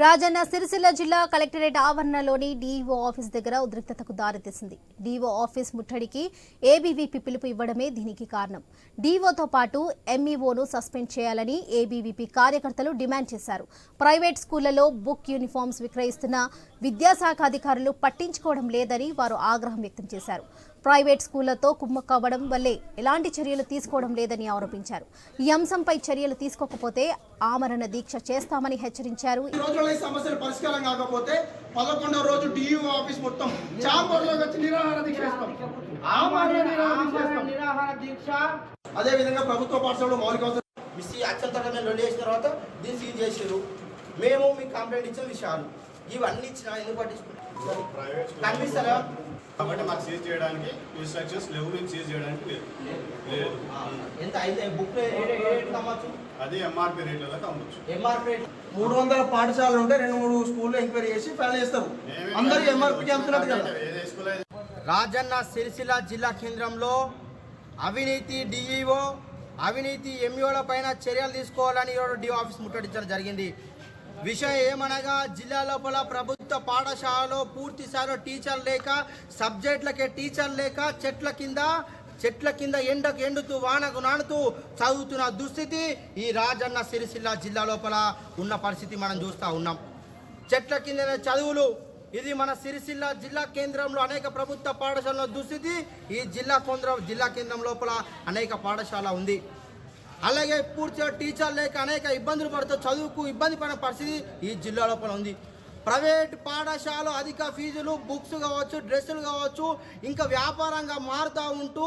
రాజన్న సిరిసిల్ల జిల్లా collectorate ఆవరణలోని DO office దగ్గర ఉద్రిక్తతకు దారితీసింది. డీఓ ఆఫీస్ ముట్టడికి ఏబీవీపీ పిలుపు ఇవ్వడమే దీనికి కారణం. డీఓతో పాటు ఎంఈఓను సస్పెండ్ చేయాలని ఏబీవీపీ కార్యకర్తలు డిమాండ్ చేశారు. ప్రైవేట్ స్కూళ్ళలో బుక్ యూనిఫామ్స్ విక్రయిస్తున్న విద్యాశాఖ అధికారులు పట్టించుకోవడం లేదని వారు ఆగ్రహం వ్యక్తం చేశారు. ప్రైవేట్ స్కూళ్ళతో కుమ్మక్కవ్వడం వల్లే ఎలాంటి చర్యలు తీసుకోవడం లేదని ఆరోపించారు. ఈ అంశంపై చర్యలు తీసుకోకపోతే ఆమరణ దీక్ష చేస్తామని హెచ్చరించారు. సమస్యలు పరిష్కారం కాకపోతే పదకొండవ రోజు డియూ ఆఫీస్ మొత్తం చాంబర్లో వచ్చి నిరాహార దీక్ష చేస్తాం. ఆమరణ నిరాహార దీక్ష చేస్తాం. నిరాహార దీక్ష. అదే విధంగా ప్రభుత్వ పాఠశాలలో మౌలిక అవసరం మిస్సి రెండు చేసిన తర్వాత దీన్ని సీజ్ చేసారు మేము మీకు కంప్లైంట్ ఇచ్చిన విషయాలు ఇవన్నీ ఇచ్చిన ఎందుకు పట్టించుకుంటాం ప్రైవేట్ స్కూల్ కనిపిస్తారా కాబట్టి మాకు సీజ్ చేయడానికి ఇన్స్ట్రక్షన్స్ లేవు మేము సీజ్ చేయడానికి లేదు. లేదు. ఎంత అయితే బుక్ అమ్మచ్చు? అది ఎంఆర్పి రేట్లలో అమ్మచ్చు. ఎంఆర్పీ మూడు వందల పాఠశాలలు ఉంటే రెండు మూడు స్కూల్లో ఎంక్వైరీ చేసి ఫైనల్ చేస్తారు. అందరూ ఎంఆర్పీ చెప్తున్నట్టు కదా. రాజన్న సిరిసిల్ల జిల్లా కేంద్రంలో అవినీతి డిఈఓ అవినీతి ఎంఈఓల పైన చర్యలు తీసుకోవాలని ఈరోజు డిఓ ఆఫీస్ ముట్టడించడం జరిగింది. విషయం ఏమనగా జిల్లా లోపల ప్రభుత్వ పాఠశాలలో పూర్తిస్థాయిలో టీచర్ లేక సబ్జెక్టులకే టీచర్ లేక చెట్ల కింద చెట్ల కింద ఎండకు ఎండుతూ వానకు నానుతూ చదువుతున్న దుస్థితి ఈ రాజన్న సిరిసిల్ల జిల్లా లోపల ఉన్న పరిస్థితి మనం చూస్తూ ఉన్నాం. చెట్ల కింద చదువులు. ఇది మన సిరిసిల్ల జిల్లా కేంద్రంలో అనేక ప్రభుత్వ పాఠశాలలో దుస్థితి. ఈ జిల్లా కేంద్రం జిల్లా కేంద్రం లోపల అనేక పాఠశాల ఉంది. అలాగే పూర్తిగా టీచర్ లేక అనేక ఇబ్బందులు పడుతూ చదువుకు ఇబ్బంది పడిన పరిస్థితి ఈ జిల్లా లోపల ఉంది. ప్రైవేట్ పాఠశాల అధిక ఫీజులు బుక్స్ కావచ్చు డ్రెస్సులు కావచ్చు ఇంకా వ్యాపారంగా మారుతూ ఉంటూ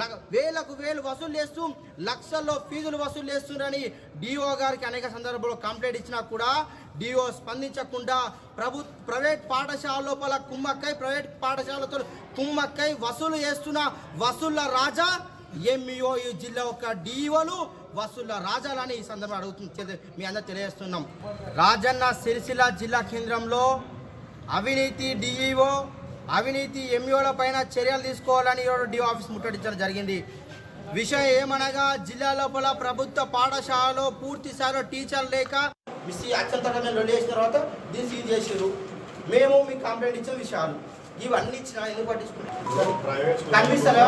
ల- వేలకు వేలు వసూలు చేస్తూ లక్షల్లో ఫీజులు వసూలు చేస్తున్నారని డిఓ గారికి అనేక సందర్భాల్లో కంప్లైంట్ ఇచ్చినా కూడా డిఓ స్పందించకుండా ప్రభు ప్రైవేట్ పాఠశాల లోపల కుమ్మక్కై ప్రైవేట్ పాఠశాలతో కుమ్మక్కై వసూలు చేస్తున్న వసూళ్ళ రాజా ఎంఈఓ ఈ జిల్లా యొక్క డిఓలు వసూళ్ళ రాజాలని ఈ సందర్భంగా అడుగుతుంది మీ అందరూ తెలియజేస్తున్నాం. రాజన్న సిరిసిల్ల జిల్లా కేంద్రంలో అవినీతి డిఈఓ అవినీతి ఎంఈఓల పైన చర్యలు తీసుకోవాలని డిఓ ఆఫీస్ ముట్టడించడం జరిగింది. విషయం ఏమనగా జిల్లా లోపల ప్రభుత్వ పాఠశాలలో పూర్తి స్థాయిలో టీచర్ లేక మేము రెండు చేసిన తర్వాత దీన్ని సీజ్ చేసారు మేము మీకు కంప్లైంట్ ఇచ్చిన విషయాలు. ఇవన్నీ ఇచ్చిన ఎందుకు పట్టించుకుంటాం కనిపిస్తారా